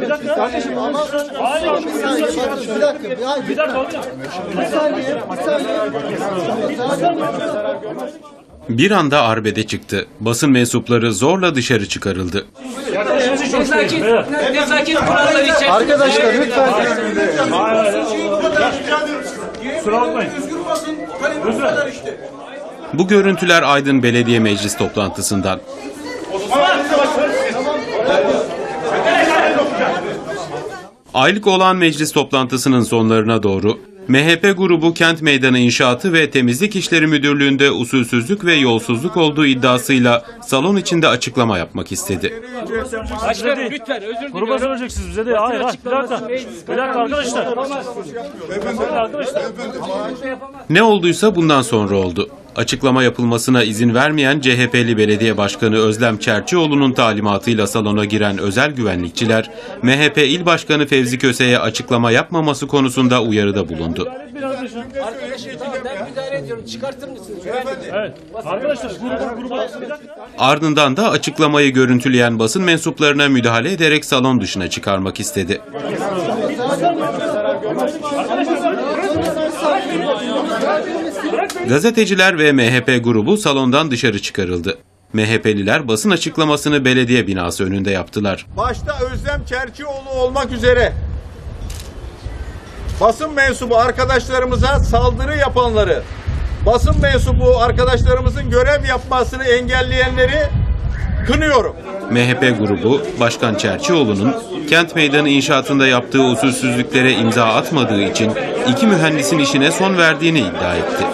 Bir dakika. Kardeşim ama Hayır. Bir dakika, bir dakika. Bir dakika. Bir saniye, bir saniye. Bir anda arbede çıktı. Basın mensupları zorla dışarı çıkarıldı. Nezaket, nezaket kuralları içerisinde. Arkadaşlar lütfen. Kusura bakmayın. Bu görüntüler Aydın Belediye Meclis toplantısından. Aylık olan meclis toplantısının sonlarına doğru MHP grubu Kent Meydanı İnşaatı ve Temizlik İşleri Müdürlüğü'nde usulsüzlük ve yolsuzluk olduğu iddiasıyla salon içinde açıklama yapmak istedi. Başkanım lütfen özür diliyorum. Gruba söyleyeceksiniz bize de. Hayır, hayır. Bir dakika. Bir dakika arkadaşlar. Bir dakika arkadaşlar. Ne olduysa bundan sonra oldu. Açıklama yapılmasına izin vermeyen CHP'li belediye başkanı Özlem Çerçioğlu'nun talimatıyla salona giren özel güvenlikçiler, MHP il başkanı Fevzi Köse'ye açıklama yapmaması konusunda uyarıda bulundu. Ardından da açıklamayı görüntüleyen basın mensuplarına müdahale ederek salon dışına çıkarmak istedi. Gazeteciler ve MHP grubu salondan dışarı çıkarıldı. MHP'liler basın açıklamasını belediye binası önünde yaptılar. başta Özlem Çerçioğlu olmak üzere basın mensubu arkadaşlarımıza saldırı yapanları, basın mensubu arkadaşlarımızın görev yapmasını engelleyenleri kınıyorum. MHP grubu Başkan Çerçioğlu'nun kent meydanı inşaatında yaptığı usulsüzlüklere imza atmadığı için iki mühendisin işine son verdiğini iddia etti.